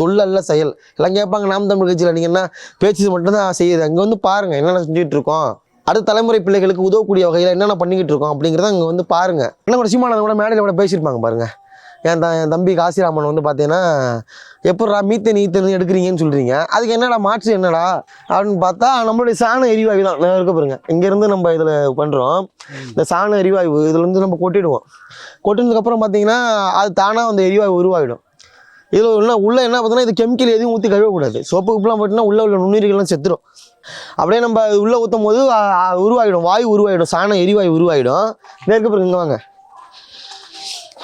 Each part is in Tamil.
சொல்லல்ல செயல். எல்லாம் கேட்பாங்க நாம் தமிழ் கட்சியில் நீங்கள் என்ன பேச்சு மட்டும்தான் செய்யுது. அங்கே வந்து பாருங்கள் என்னென்ன செஞ்சுட்டு இருக்கோம். அடுத்த தலைமுறை பிள்ளைகளுக்கு உதவக்கூடிய வகையில் என்னென்ன பண்ணிக்கிட்டு இருக்கோம் அப்படிங்கிறத அங்கே வந்து பாருங்க. என்ன கூட சீமானந்த கூட மேடையில் கூட பேசியிருப்பாங்க பாருங்கள் என் த என் தம்பி காசிராமன் வந்து பார்த்தீங்கன்னா எப்படா மீத்தேன் ஈத்தேன் எடுக்கிறீங்கன்னு சொல்கிறீங்க அதுக்கு என்னடா மாற்று என்னடா? அப்படின்னு பார்த்தா நம்மளுடைய சாண எரிவாயு தான். நான் இருக்க பாருங்க. இங்கேருந்து நம்ம இதில் பண்ணுறோம் இந்த சாண எரிவாயு இதுலேருந்து நம்ம கொட்டிடுவோம். கொட்டினதுக்கப்புறம் பார்த்தீங்கன்னா அது தானாக அந்த எரிவாயு உருவாகிடும் இதில் என்ன உள்ள என்ன பார்த்தோன்னா இது கெமிக்கல் எதுவும் ஊற்றி கழுவக்கூடாது. சோப்பு உப்புலாம் போட்டினா உள்ள உள்ள நுண்ணுயிர்கள்லாம் செத்துரும். அப்படியே நம்ம அது உள்ள ஊற்றும் போது உருவாகிடும். வாயு உருவாகிடும். சாணம் எரிவாயு உருவாகிடும். நேருக்கு பிறகு இங்கே வாங்க.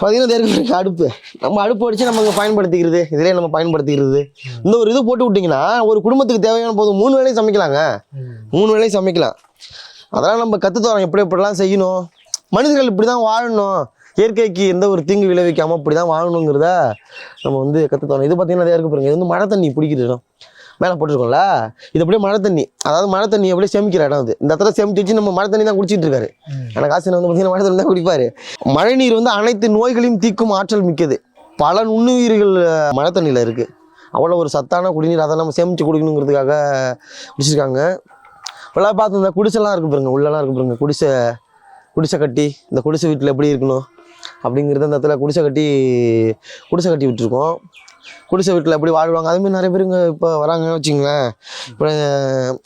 பார்த்தீங்கன்னா நேருக்கு பிறகு அடுப்பு. நம்ம அடுப்பு அடித்து நம்ம இங்கே பயன்படுத்திக்கிறது. இதிலே நம்ம பயன்படுத்திக்கிறது. இந்த ஒரு இது போட்டு விட்டிங்கன்னா ஒரு குடும்பத்துக்கு தேவையான போதும் மூணு வேலையும் சமைக்கலாங்க. மூணு வேலையும் சமைக்கலாம். அதெல்லாம் நம்ம கற்று தரோம் எப்படி எப்படிலாம் செய்யணும்? மனிதர்கள் இப்படி தான் வாழணும். இயற்கைக்கு எந்த ஒரு தீங்கு விளைவிக்காமல் இப்படி தான் வாழணுங்கிறத நம்ம வந்து கற்று தரோம் இது பார்த்தீங்கன்னா நிறைய இருக்கு பாருங்க. இது வந்து மழை தண்ணி பிடிக்கிற இடம். மேலே போட்டிருக்கோம்ல? இது அப்படியே மழை தண்ணி. அதாவது மழை தண்ணி அப்படியே சேமிக்கிற இடம் அது. இந்த இடத்துல சேமிச்சு வச்சு நம்ம மழை தண்ணி தான் குடிச்சிட்டு இருக்காரு. எனக்கு ஆசை வந்து பார்த்தீங்கன்னா மழை தண்ணி தான் குடிப்பாரு. மழை நீர் வந்து அனைத்து நோய்களையும் தீக்கும் ஆற்றல் மிக்கது. பல நுண்ணுயிர்கள் மழை தண்ணியில் இருக்குது அவ்வளோ ஒரு சத்தான குடிநீர் அதை நம்ம சேமித்து குடிக்கணுங்கிறதுக்காக குடிச்சிருக்காங்க. இப்போலாம் பார்த்து இந்த குடிசைலாம் இருக்கு பாருங்க. உள்ளலாம் இருக்கு பாருங்க. குடிசை குடிசை கட்டி இந்த குடிசை வீட்டில் எப்படி இருக்கணும்? அப்படிங்கிறது அந்த இடத்துல குடிசை கட்டி குடிசை கட்டி விட்டுருக்கோம். குடிசை வீட்டில் எப்படி வாழ்வாங்க? அதுமாதிரி நிறைய பேருங்க இப்போ வராங்கன்னு வச்சுங்களேன் இப்போ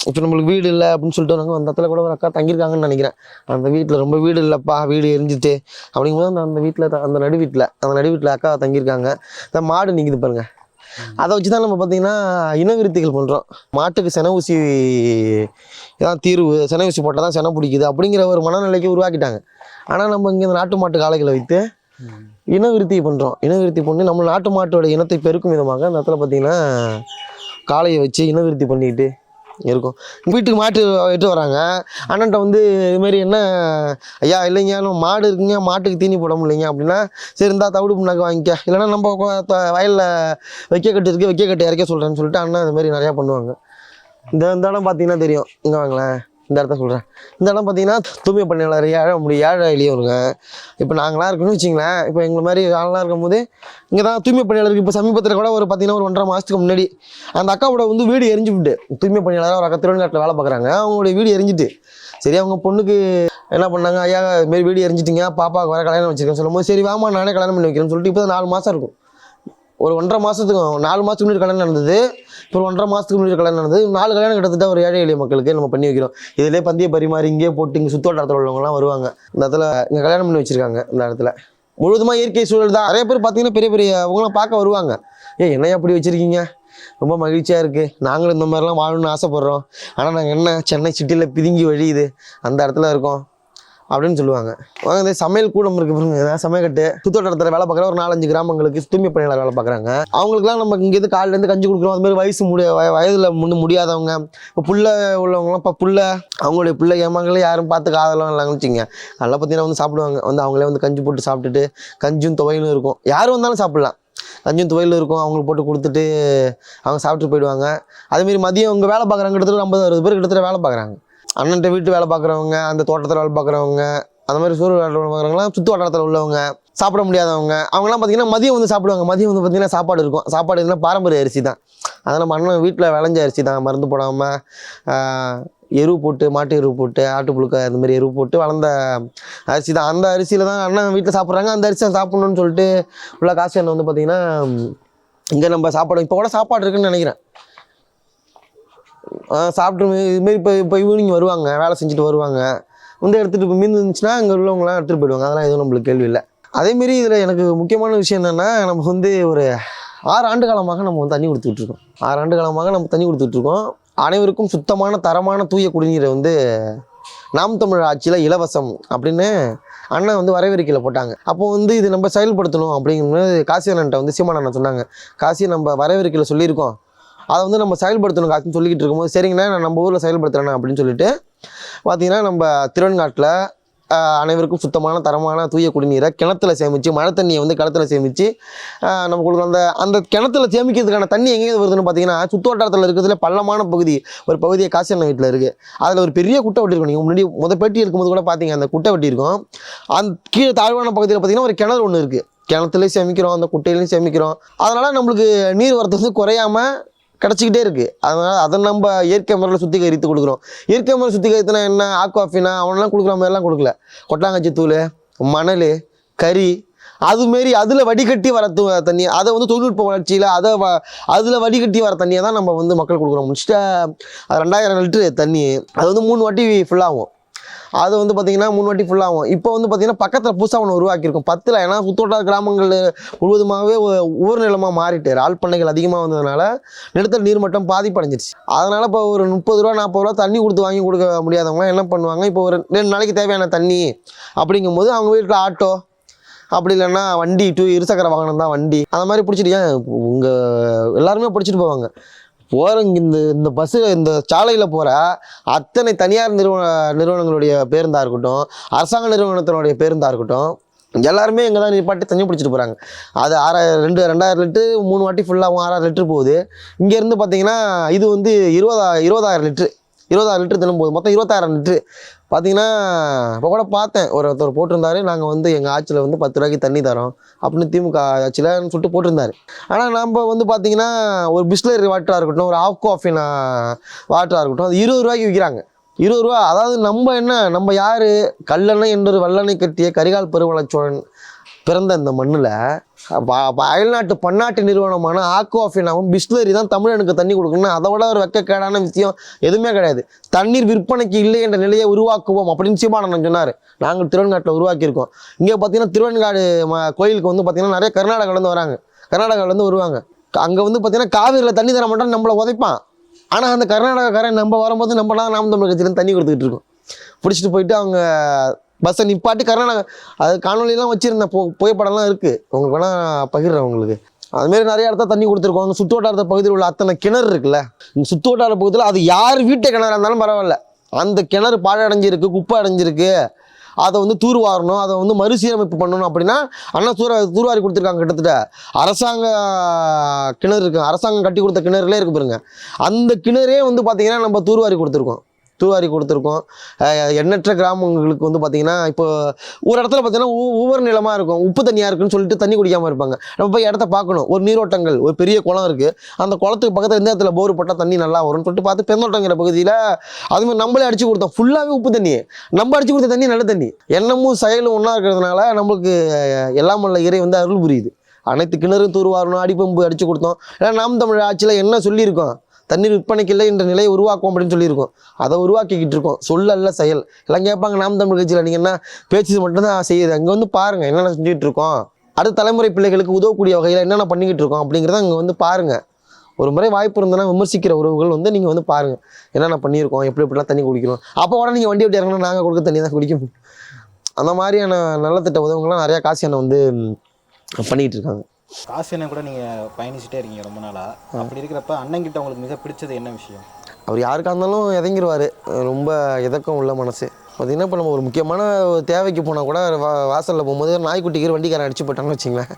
இப்போ நம்மளுக்கு வீடு இல்லை அப்படின்னு சொல்லிட்டு வராங்க அந்த இடத்துல கூட ஒரு அக்கா தங்கியிருக்காங்கன்னு நினைக்கிறேன். அந்த வீட்டில் ரொம்ப வீடு இல்லைப்பா வீடு எரிஞ்சிட்டு அப்படிங்கும்போது அந்த அந்த வீட்டில் அந்த நடு வீட்டில் அந்த நடு வீட்டில் அக்கா தங்கியிருக்காங்க. இந்த மாடு நிற்கிது பாருங்கள் அதை வச்சு தான் நம்ம பார்த்தீங்கன்னா இனவிருத்திகள் பண்ணுறோம் மாட்டுக்கு சென ஊசி இதான் தீர்வு. சென ஊசி போட்டால் தான் செனை பிடிக்குது அப்படிங்கிற ஒரு மனநிலைக்கு உருவாக்கிட்டாங்க. ஆனால் நம்ம இங்கே இந்த நாட்டு மாட்டு காளைகளை வைத்து இனவிருத்தி பண்ணுறோம் இனவிருத்தி பண்ணி நம்ம நாட்டு மாட்டோட இனத்தை பெருக்கும் விதமாக அந்த இடத்துல பார்த்தீங்கன்னா காளையை வச்சு இனவிருத்தி பண்ணிட்டு இருக்கும். வீட்டுக்கு மாட்டு எட்டு வராங்க. அண்ணன்ட்ட வந்து இதுமாரி என்ன ஐயா இல்லைங்க மாடு இருக்குங்க மாட்டுக்கு தீனி போட முடியலைங்க அப்படின்னா சரி இருந்தா தவிடு புண்ணாக்கு வாங்கிக்க. இல்லைன்னா நம்ம வயலில் வைக்க கட்டு இருக்கு வைக்க கட்டு இறக்க சொல்கிறேன்னு சொல்லிட்டு அண்ணன் இது மாதிரி நிறையா பண்ணுவாங்க. இந்த இந்த இடம் பார்த்தீங்கன்னா தெரியும். இங்கே வாங்களேன். இந்த இடத்த சொல்கிறேன் இந்த இடம் பார்த்தீங்கன்னா தூய்மை பணியாளர் ஏழை முடி ஏழை எளியவருங்க இப்போ நாங்களாம் இருக்கணும்னு வச்சிங்களேன் இப்போ எங்களை மாதிரி ஆளெலாம் இருக்கும்போது இங்கே தான் தூய்மை பணியாளருக்கு இப்போ சமீபத்தில் கூட ஒரு பார்த்தீங்கன்னா ஒரு ஒன்றரை மாதத்துக்கு முன்னாடி அந்த அக்காவோட வந்து வீடு எரிஞ்சு விட்டு தூய்மை பணியாளராக ஒரு அக்கா திருவண்ணாட்டில் வேலை பார்க்குறாங்க அவங்களுடைய வீடு எரிஞ்சிட்டு சரி அவங்க பொண்ணுக்கு என்ன பண்ணாங்க ஐயா இதுமாரி வீடு எரிஞ்சிட்டிங்க பாப்பாவுக்கு வர கல்யாணம் வச்சிருக்கேன். சொல்லும்போது சரி வாமா நானே கல்யாணம் பண்ணி வைக்கிறேன்னு சொல்லிட்டு இப்போ நாலு மாதம் இருக்கும். ஒரு ஒன்றரை மாதத்துக்கு நாலு மாதத்துக்கு முன்னாடி கல்யாணம் நடந்தது. இப்போ ஒன்றரை மாதத்துக்கு முன்னாடி கல்யாணம் நடந்தது. நாலு கல்யாணம் கிட்டத்தட்ட ஒரு ஏழை எளிய மக்களுக்கு நம்ம பண்ணி வைக்கிறோம். இதிலே பந்திய பரிமாறி இங்கேயே போட்டு இங்கே சுத்தோட்டத்தில் உள்ளவங்கலாம் வருவாங்க. இந்த இடத்துல இங்கே கல்யாணம் பண்ணி வச்சிருக்காங்க இந்த இடத்துல. முழுதுமாக இயற்கை சூழல் தான். நிறைய பேர் பார்த்தீங்கன்னா பெரிய பெரிய அவங்களாம் பார்க்க வருவாங்க. ஏ என்னையா அப்படி வச்சுருக்கீங்க? ரொம்ப மகிழ்ச்சியாக இருக்குது நாங்களும் இந்த மாதிரிலாம் வாழணும்னு ஆசைப்பட்றோம். ஆனால் நாங்கள் என்ன சென்னை சிட்டியில் பிதுங்கி வழியுது. அந்த இடத்துல இருக்கோம். அப்படின்னு சொல்லுவாங்க. வாங்க இந்த சமையல் கூடம் இருக்கு பாருங்க. சமையக்கட்டு சுத்தோட்டத்தில் வேலை பார்க்குற ஒரு நாலஞ்சு கிராமங்களுக்கு தூய்மை பணியாளர் வேலை பார்க்குறாங்க. அவங்களுக்குலாம் நம்ம இங்கேருந்து காலிலேருந்து கஞ்சி கொடுக்குறோம். அது மாதிரி வயசு முடிய வயதில் முன்னு முடியாதவங்க இப்போ புள்ள உள்ளவங்களாம் இப்போ புள்ள அவங்களுடைய பிள்ளை ஏமாங்களே யாரும் பார்த்து காதலாம் இல்லைன்னு வச்சுங்க அதெல்லாம் பார்த்தீங்கன்னா வந்து சாப்பிடுவாங்க. வந்து அவங்களே வந்து கஞ்சி போட்டு சாப்பிட்டுட்டு கஞ்சும் துவையிலும் இருக்கும். யார் வந்தாலும் சாப்பிடலாம். கஞ்சும் துவையிலும் இருக்கும். அவங்களுக்கு போட்டு கொடுத்துட்டு அவங்க சாப்பிட்டு போயிடுவாங்க. அதேமாரி மதியம் அவங்க வேலை பார்க்குறாங்க. கிட்டத்தட்ட ஐம்பது அறுபது பேர் கிட்டத்தட்ட வேலை பார்க்குறாங்க. அண்ணன்ட்ட வீட்டு வேலை பார்க்குறவங்க அந்த தோட்டத்தில் வேலை பார்க்குறவங்க அந்த மாதிரி சூரிய வேலை பார்க்குறவங்களாம் சுற்று வட்டாரத்தில் உள்ளவங்க சாப்பிட முடியாதவங்க அவங்கலாம் பார்த்தீங்கன்னா மதியம் வந்து சாப்பிடுவாங்க. மதியம் வந்து பார்த்தீங்கன்னா சாப்பாடு இருக்கும். சாப்பாடு எதுனா பாரம்பரிய அரிசி தான். அதனால் நம்ம அண்ணன் வீட்டில் விளைஞ்ச அரிசி தான். மருந்து போடாமல் எரு போட்டு மாட்டு எரு போட்டு ஆட்டுப்புழுக்க அந்த மாதிரி எரு போட்டு வளர்ந்த அரிசி தான். அந்த அரிசியில் தான் அண்ணன் வீட்டில் சாப்பிட்றாங்க. அந்த அரிசி தான் சாப்பிட்ணுன்னு சொல்லிட்டு உள்ள காசு என்ன வந்து பார்த்தீங்கன்னா இங்கே நம்ம சாப்பாடு இப்போ கூட சாப்பாடு இருக்குன்னு நினைக்கிறேன். சாப்பிட்டு இதுமாரி இப்போ இப்போ ஈவினிங் வருவாங்க வேலை செஞ்சுட்டு வருவாங்க. வந்து எடுத்துகிட்டு இப்போ மீன் இருந்துச்சுன்னா அங்கே உள்ளவங்களாம் எடுத்துகிட்டு போயிடுவாங்க. அதெல்லாம் எதுவும் நம்மளுக்கு கேள்வி இல்லை. அதேமாரி இதில் எனக்கு முக்கியமான விஷயம் என்னென்னா நமக்கு வந்து ஒரு ஆறு ஆண்டு காலமாக நம்ம வந்து தண்ணி கொடுத்துட்ருக்கோம் ஆறு ஆண்டு காலமாக நம்ம தண்ணி கொடுத்துட்ருக்கோம் அனைவருக்கும் சுத்தமான தரமான தூய குடிநீரை வந்து நாம் தமிழ் ஆட்சியில் இலவசம் அப்படின்னு அண்ணன் வந்து வரவேற்கையில் போட்டாங்க. அப்போ வந்து இது நம்ம செயல்படுத்தணும் அப்படிங்கும்போது காசி அண்ணன்ட்ட வந்து சீமான் அண்ணன் சொன்னாங்க. காசி நம்ம வரவேற்கையில் சொல்லியிருக்கோம். அதை வந்து நம்ம செயல்படுத்தணும் காசுன்னு சொல்லிக்கிட்டு இருக்கும்போது சரிங்கண்ணா நான் நம்ம ஊரில் செயல்படுத்துறேண்ணா அப்படின்னு சொல்லிட்டு பார்த்தீங்கன்னா நம்ம திருவெண்காட்டில் அனைவருக்கும் சுத்தமான தரமான தூய குடிநீரை கிணத்துல சேமித்து மழை தண்ணியை வந்து கிணத்துல சேமித்து நம்ம கொடுக்குற அந்த அந்த கிணத்துல சேமிக்கிறதுக்கான தண்ணி எங்கேயாவது வருதுன்னு பார்த்தீங்கன்னா சுற்றுவட்டாரத்தில் இருக்கிறதுல பள்ளமான பகுதி ஒரு பகுதியை காசி அண்ணன் வீட்டில் இருக்குது அதில் ஒரு பெரிய குட்டை வெட்டி இருக்கும். நீங்கள் முன்னாடி முத பெட்டி இருக்கும்போது கூட பார்த்தீங்க அந்த குட்டை வெட்டி இருக்கும். அந்த கீழே தாழ்வான பகுதியில் பார்த்தீங்கன்னா ஒரு கிணறு ஒன்று இருக்குது கிணத்துலையும் சேமிக்கிறோம் அந்த குட்டையிலையும் சேமிக்கிறோம். அதனால் நம்மளுக்கு நீர் வரத்து வந்து குறையாம கிடச்சிக்கிட்டே இருக்குது அதனால் அதை நம்ம இயற்கை முறையில் சுத்திகரித்து கொடுக்குறோம். இயற்கை முறை சுத்திகரித்துனா என்ன? ஆக்வாஃபினா அவனெல்லாம் கொடுக்குற மாதிரிலாம் கொடுக்கல. கொட்டாங்கச்சி தூள் மணல் கறி அதுமாரி அதில் வடிகட்டி வர து- தண்ணி அதை வந்து தொழில்நுட்ப வளர்ச்சியில் அதை வ அதில் வடிகட்டி வர தண்ணியை தான் நம்ம வந்து மக்கள் கொடுக்குறோம். முடிச்சுட்டு ரெண்டாயிரம் லிட்டரு தண்ணி அது வந்து மூணு வாட்டி ஃபுல்லாகும் அது வந்து பார்த்தீங்கன்னா மூணு வாட்டி ஃபுல்லாகும் இப்போ வந்து பார்த்தீங்கன்னா பக்கத்தில் புதுசாக ஒன்று உருவாக்கியிருக்கும். பத்தில் ஏன்னா சுத்தோட்ட கிராமங்கள் முழுவதுமாகவே ஊர் நிலமாக மாறிட்டு ஆள் பண்ணைகள் அதிகமாக வந்ததுனால நிலத்தடி நீர் மட்டம் பாதிப்படைஞ்சிருச்சு. அதனால் இப்போ ஒரு முப்பது ரூபா நாற்பது ரூபா தண்ணி கொடுத்து வாங்கி கொடுக்க முடியாதவங்க என்ன பண்ணுவாங்க? இப்போ ஒரு ரெண்டு நாளைக்கு தேவையான தண்ணி அப்படிங்கும்போது அவங்க வீட்டில் ஆட்டோ அப்படி இல்லைன்னா வண்டி டூ இருசக்கர வாகனம் தான் வண்டி. அந்த மாதிரி பிடிச்சிட்டு ஏன் உங்கள் எல்லாருமே பிடிச்சிட்டு போவாங்க. போகிற இந்த இந்த பஸ்ஸு இந்த சாலையில் போகிற அத்தனை தனியார் நிறுவன நிறுவனங்களுடைய பேருந்தாக இருக்கட்டும் அரசாங்க நிறுவனத்தினுடைய பேருந்தாக இருக்கட்டும் எல்லாருமே இங்கே தான் நிப்பாட்டி தண்ணி பிடிச்சிட்டு போகிறாங்க அது ஆறாயிரம் ரெண்டு ரெண்டாயிரம் லிட்டரு மூணு வாட்டி ஃபுல்லாகவும் ஆறாயிரம் லிட்டரு போகுது. இங்கேருந்து பார்த்தீங்கன்னா இது வந்து இருபதா இருபதாயிரம் லிட்ரு இருபதாயிரம் லிட்டர் தினம் போகுது மொத்தம் இருபத்தாயிரம் லிட்ரு பார்த்தீங்கன்னா இப்போ கூட பார்த்தேன். ஒரு ஒருத்தர் போட்டிருந்தாரு நாங்கள் வந்து எங்கள் ஆட்சியில் வந்து பத்து ரூபாய்க்கு தண்ணி தரோம் அப்படின்னு திமுக ஆட்சியில் சொல்லிட்டு போட்டிருந்தாரு. ஆனால் நம்ம வந்து பார்த்தீங்கன்னா ஒரு பிஸ்லரி வாட்டராக இருக்கட்டும் ஒரு ஆஃப் காஃபினா வாட்டராக இருக்கட்டும் அது இருபது ரூபாய்க்கு விற்கிறாங்க இருபது ரூபா அதாவது நம்ம என்ன நம்ம யார்? கல்லணை என்றொரு வல்லணை கட்டிய கரிகால் பெருவளச்சோழன் பிறந்த இந்த மண்ணில் அயல்நாட்டு பன்னாட்டு நிறுவனமான ஆக்வாஃபினாவும் பிஸ்லரி தான் தமிழனுக்கு தண்ணி கொடுக்கணும் அதை விட ஒரு வெக்கக்கேடான விஷயம் எதுவுமே கிடையாது. தண்ணீர் விற்பனைக்கு இல்லை என்ற நிலையை உருவாக்குவோம் அப்படின்னு சீமானந்தன் சொன்னார். நாங்கள் திருவெண்காட்டில் உருவாக்கியிருக்கோம். இங்கே பார்த்தீங்கன்னா திருவெண்காடு கோயிலுக்கு வந்து பார்த்தீங்கன்னா நிறைய கர்நாடகாலேருந்து வராங்க. கர்நாடகாவிலேருந்து வருவாங்க. அங்கே வந்து பார்த்தீங்கன்னா காவிரியில் தண்ணி தர மாட்டான்னு நம்மளை உதைப்பான். ஆனால் அந்த கர்நாடகாக்காரன் நம்ம வரும்போது நம்மளாம் நாம் தமிழ் கட்சியிலேருந்து தண்ணி கொடுத்துக்கிட்டு இருக்கோம். பிடிச்சிட்டு போயிட்டு அவங்க பஸ்ஸை நிப்பாட்டி கர்நாடகா அது காணொலியெல்லாம் வச்சுருந்தேன். பு புகைப்படம்லாம் இருக்குது உங்களுக்கு வேணால் பகிர்றேன் உங்களுக்கு. அதுமாரி நிறைய இடத்துல தண்ணி கொடுத்துருக்கோம். சுற்று வட்டார பகுதியில் உள்ள அத்தனை கிணறு இருக்குல்ல இந்த சுற்று வட்டார பகுதியில் அது யார் வீட்டை கிணறு இருந்தாலும் பரவாயில்ல. அந்த கிணறு பாழடைஞ்சிருக்கு குப்பை அடைஞ்சிருக்கு. அதை வந்து தூர்வாரணும். அதை வந்து மறுசீரமைப்பு பண்ணணும் அப்படின்னா அண்ணா தூர தூர்வாரி கொடுத்துருக்காங்க கிட்டத்தட்ட. அரசாங்க கிணறு இருக்கு. அரசாங்கம் கட்டி கொடுத்த கிணறுலே இருக்கு பாருங்க. அந்த கிணறே வந்து பார்த்தீங்கன்னா நம்ம தூர்வாரி கொடுத்துருக்கோம். தூவாரி கொடுத்துருக்கோம். எண்ணற்ற கிராமங்களுக்கு வந்து பார்த்தீங்கன்னா இப்போ ஒரு இடத்துல பார்த்தீங்கன்னா ஊ- நிலமாக இருக்கும். உப்பு தண்ணியாக இருக்குன்னு சொல்லிட்டு தண்ணி குடிக்காமல் இருப்பாங்க. நம்ம போய் இடத்த பார்க்கணும் ஒரு நீரோட்டங்கள் ஒரு பெரிய குளம் இருக்குது அந்த குளத்துக்கு பக்கத்தில் எந்த இடத்துல போர் போட்டால் தண்ணி நல்லா வரும்னு சொல்லிட்டு பார்த்து பெந்தோட்டங்கிற பகுதியில் அதுமாதிரி நம்மளே அடித்து கொடுத்தோம். ஃபுல்லாகவே உப்பு தண்ணி. நம்ம அடித்து கொடுத்த தண்ணி நல்ல தண்ணி. எண்ணமும் செயலும் ஒன்றா இருக்கிறதுனால நம்மளுக்கு எல்லாம் உள்ள இறை வந்து அருள் புரியுது. அனைத்து கிணறும் தூர்வாரணும் அடிப்பம்பு அடித்து கொடுத்தோம். ஏன்னா நாம் தமிழ் ஆட்சியில் என்ன சொல்லியிருக்கோம்? தண்ணீர் விற்பனைக்கு இல்லை என்ற நிலையை உருவாக்கும் அப்படின்னு சொல்லியிருக்கோம். அதை உருவாக்கிக்கிட்டு இருக்கோம். சொல்லல்ல செயல். எல்லாம் கேட்பாங்க நாம் தமிழ் கட்சியில் நீங்கள் என்ன பேச்சு மட்டும்தான் செய்யுது. அங்கே வந்து பாருங்கள் என்னென்ன செஞ்சுட்டு இருக்கோம். அடுத்த தலைமுறை பிள்ளைகளுக்கு உதவக்கூடிய வகையில் என்னென்ன பண்ணிக்கிட்டு இருக்கோம் அப்படிங்கிறத அங்கே வந்து பாருங்கள் ஒரு முறை வாய்ப்பு இருந்ததுன்னா விமர்சிக்கிற உறவுகள் வந்து நீங்கள் வந்து பாருங்கள் என்னென்ன பண்ணியிருக்கோம் எப்படி எப்படிலாம் தண்ணி குடிக்கணும் அப்போ உடனே நீங்கள் வண்டி விட்டு இறங்கினா நாங்கள் கொடுக்க தண்ணி தான் குடிக்கும் அந்த மாதிரியான நல்ல திட்ட உதவுங்கள்லாம் நிறையா காசு என்னை வந்து பண்ணிக்கிட்டு இருக்காங்க. காசு என்ன கூட நீங்கள் பயணிச்சுட்டே இருக்கீங்க ரொம்ப நாளாக அப்படி இருக்கிறப்ப அண்ணன்கிட்ட உங்களுக்கு மிக பிடிச்சது என்ன விஷயம்? அவர் யாருக்காக இருந்தாலும் இறங்கிடுவார் ரொம்ப இதக்கம் உள்ள மனசு. பார்த்தீங்கன்னா இப்போ நம்ம ஒரு முக்கியமான ஒரு தேவைக்கு போனால் கூட வா வாசலில் போகும்போது நாய்க்குட்டிக்கு வண்டிக்காரன் அடிச்சு போட்டான்னு வச்சுங்களேன்.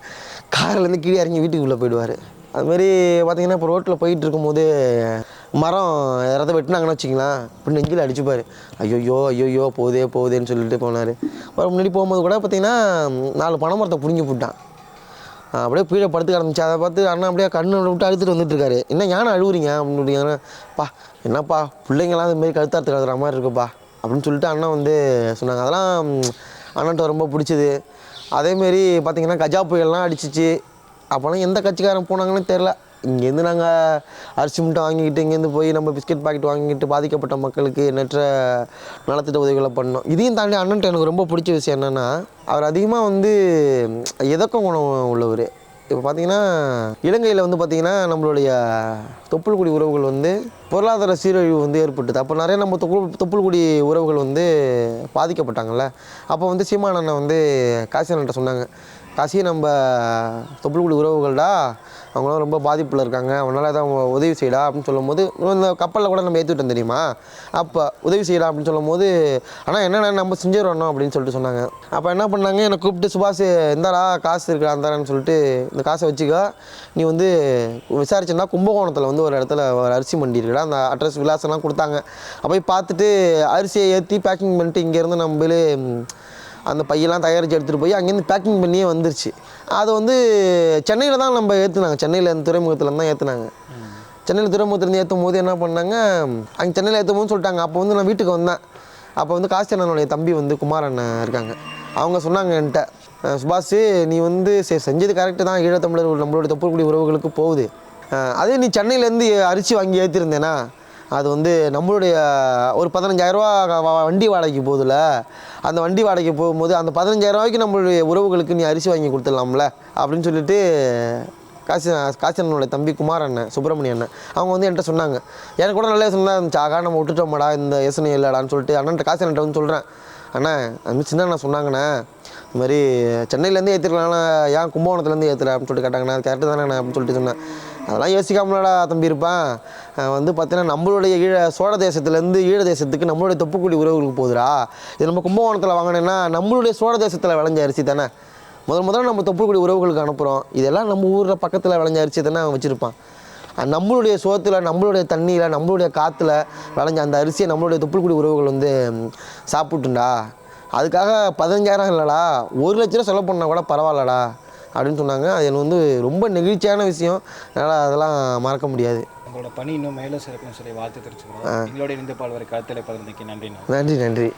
கார்லேருந்து கீழே இறங்கி வீட்டுக்குள்ளே போயிடுவார். அதுமாரி பார்த்தீங்கன்னா இப்போ ரோட்டில் போயிட்டு இருக்கும்போது மரம் யாராவது வெட்டினாங்கன்னு வச்சிங்களேன் இப்போ நெஞ்சில் அடிச்சுப்பார். ஐயோயோ ஐயோயோ போதே போதேன்னு சொல்லிட்டு போனார். அப்புறம் முன்னாடி போகும்போது கூட பார்த்தீங்கன்னா நாலு பனை மரத்தை பிடுங்கி போட்டான். அப்படியே கீழே படுத்துக்க ஆரம்பிச்சு அதை பார்த்து அண்ணன் அப்படியே கண்ணு விட்டு அழுத்துட்டு வந்துட்டு இருக்காரு என்ன ஏன் அழுவுறீங்க? அப்படின்னு சொல்லிட்டு பா என்னப்பா பிள்ளைங்களாம் அதுமாரி மாதிரி கழுத்தாத்து கழுதுற மாதிரி இருக்குப்பா. அப்படின்னு சொல்லிட்டு அண்ணன் வந்து சொன்னாங்க. அதெல்லாம் அண்ணன்ட்ட ரொம்ப பிடிச்சது. அதேமாரி பார்த்தீங்கன்னா கஜா புயல்லாம் அடிச்சிச்சு. அப்போலாம் எந்த கட்சிக்காரன் போனாங்கன்னு தெரில இங்கேருந்து நாங்கள் அரிசி முட்டை வாங்கிக்கிட்டு இங்கேருந்து போய் நம்ம பிஸ்கட் பாக்கெட் வாங்கிக்கிட்டு பாதிக்கப்பட்ட மக்களுக்கு எண்ணற்ற நலத்திட்ட உதவிகளை பண்ணோம். இதையும் தாண்டி அண்ணன்ட்ட எனக்கு ரொம்ப பிடிச்ச விஷயம் என்னென்னா அவர் அதிகமாக வந்து எதக்கம் குணம் உள்ளவர். இப்போ பார்த்தீங்கன்னா இலங்கையில் வந்து பார்த்திங்கன்னா நம்மளுடைய தொப்புள்குடி உறவுகள் வந்து பொருளாதார சீரழிவு வந்து ஏற்பட்டது. அப்போ நிறைய நம்ம தொப்புள் தொப்புள்குடி உறவுகள் வந்து பாதிக்கப்பட்டாங்கள்ல அப்போ வந்து சீமானண்ணன் வந்து காசி அண்ணன்ட்ட சொன்னாங்க காசி நம்ம தொப்புள்குடி உறவுகள்டா அவங்களாம் ரொம்ப பாதிப்பில் இருக்காங்க. அவனால் ஏதாவது உதவி செய்யடா அப்படின்னு சொல்லும்போது இந்த கப்பலில் கூட நம்ம ஏற்றிட்டோம் தெரியுமா? அப்போ உதவி செய்யடா அப்படின்னு சொல்லும்போது ஆனால் என்னென்ன நம்ம செஞ்சிடணும் அப்படின்னு சொல்லிட்டு சொன்னாங்க. அப்போ என்ன பண்ணாங்க? என்னை கூப்பிட்டு சுபாஷ் இந்தாடா காசு இருக்கா அந்தாரான்னு சொல்லிட்டு இந்த காசை வச்சுக்கோ. நீ வந்து விசாரிச்சேன்னா கும்பகோணத்தில் வந்து ஒரு இடத்துல ஒரு அரிசி மண்டி இருக்குடா. அந்த அட்ரஸ் விலாசம்லாம் கொடுத்தாங்க. அப்போ போய் பார்த்துட்டு அரிசியை ஏற்றி பேக்கிங் பண்ணிட்டு இங்கேருந்து நம்மளே அந்த பையெல்லாம் தயாரித்து எடுத்துகிட்டு போய் அங்கேருந்து பேக்கிங் பண்ணியே வந்துருச்சு. அது வந்து சென்னையில் தான் நம்ம ஏற்றுனாங்க சென்னையில் அந்த துறைமுகத்தில் தான் ஏற்றுனாங்க சென்னையில் துறைமுகத்துலேருந்து ஏற்றும் போது என்ன பண்ணாங்க? அங்கே சென்னையில் ஏற்றும் போது சொல்லிட்டாங்க. அப்போ வந்து நான் வீட்டுக்கு வந்தேன். அப்போ வந்து காசி அண்ணனுடைய தம்பி வந்து குமார் அண்ணன் இருக்காங்க. அவங்க சொன்னாங்க என்கிட்ட சுபாஷ் நீ வந்து சரி செஞ்சது கரெக்டு தான். ஈழத்தமிழர் நம்மளோட தொப்புக்கூடிய உறவுகளுக்கு போகுது. அதே நீ சென்னையிலேருந்து அரிசி வாங்கி ஏற்றிருந்தேனா அது வந்து நம்மளுடைய ஒரு பதினஞ்சாயிரரூவா வண்டி வாடகைக்கு போகுதுல அந்த வண்டி வாடகைக்கு போகும்போது அந்த பதினஞ்சாயிரரூவாய்க்கு நம்மளுடைய உறவுகளுக்கு நீ அரிசி வாங்கி கொடுத்துடலாம்ல அப்படின்னு சொல்லிட்டு காசி காசியண்ணனோட தம்பி குமார் அண்ணன் சுப்பிரமணிய அண்ணன் அவங்க வந்து என்கிட்ட சொன்னாங்க. எனக்கு கூட நல்ல சொன்னா இருந்துச்சு ஆகா நம்ம விட்டுட்டோம்டா இந்த யோசனை இல்லைடான்னு சொல்லிட்டு அண்ணன்ட்ட காசி அண்ணன் வந்து சொல்கிறேன் அண்ணா அது மாதிரி சின்ன அண்ணா சொன்னாங்கண்ணே இந்த மாதிரி சென்னையிலேருந்து ஏற்றிருக்கலாம் ஏன் கும்பகோணத்துலேருந்து ஏற்றுறேன் அப்படின்னு சொல்லிட்டு கேட்டாங்கண்ணா அது கரெக்டு தானே அப்படின்னு சொல்லிட்டு சொன்னேன். அதெல்லாம் யோசிக்காமலடா தம்பி இருப்பான். வந்து பார்த்தீங்கன்னா நம்மளுடைய ஈழ சோழ தேசத்துலேருந்து ஈழ தேசத்துக்கு நம்மளுடைய தொப்புக்குடி உறவுகளுக்கு போகுதுடா. இது நம்ம கும்பகோணத்தில் வாங்கினேன்னா நம்மளுடைய சோழ தேசத்தில் விளைஞ்ச அரிசி தானே. முதல் முதல்ல நம்ம தொப்புக்குடி உறவுகளுக்கு அனுப்புகிறோம் இதெல்லாம் நம்ம ஊரில் பக்கத்தில் விளைஞ்ச அரிசி தானே அவன் வச்சுருப்பான். நம்மளுடைய சோத்தில் நம்மளுடைய தண்ணியில் நம்மளுடைய காற்றுல விளைஞ்ச அந்த அரிசியை நம்மளுடைய தொப்புள்குடி உறவுகள் வந்து சாப்பிட்டுண்டா. அதுக்காக பதினஞ்சாயிரம் இல்லைடா. ஒரு லட்ச ரூபா செலவு பண்ணால் கூட பரவாயில்லடா. அப்படின்னு சொன்னாங்க. அது எனக்கு வந்து ரொம்ப நெகிழ்ச்சியான விஷயம். அதனால் அதெல்லாம் மறக்க முடியாது. உங்களோட பணி இன்னும் மேலும் சிறப்புன்னு சொல்லி வாழ்த்து தெரிவிச்சுக்கிறோம். எங்களோட இணைந்து பால்வரை கருத்தலை பகிர்ந்துக்கு நன்றிண்ணா நன்றி நன்றி.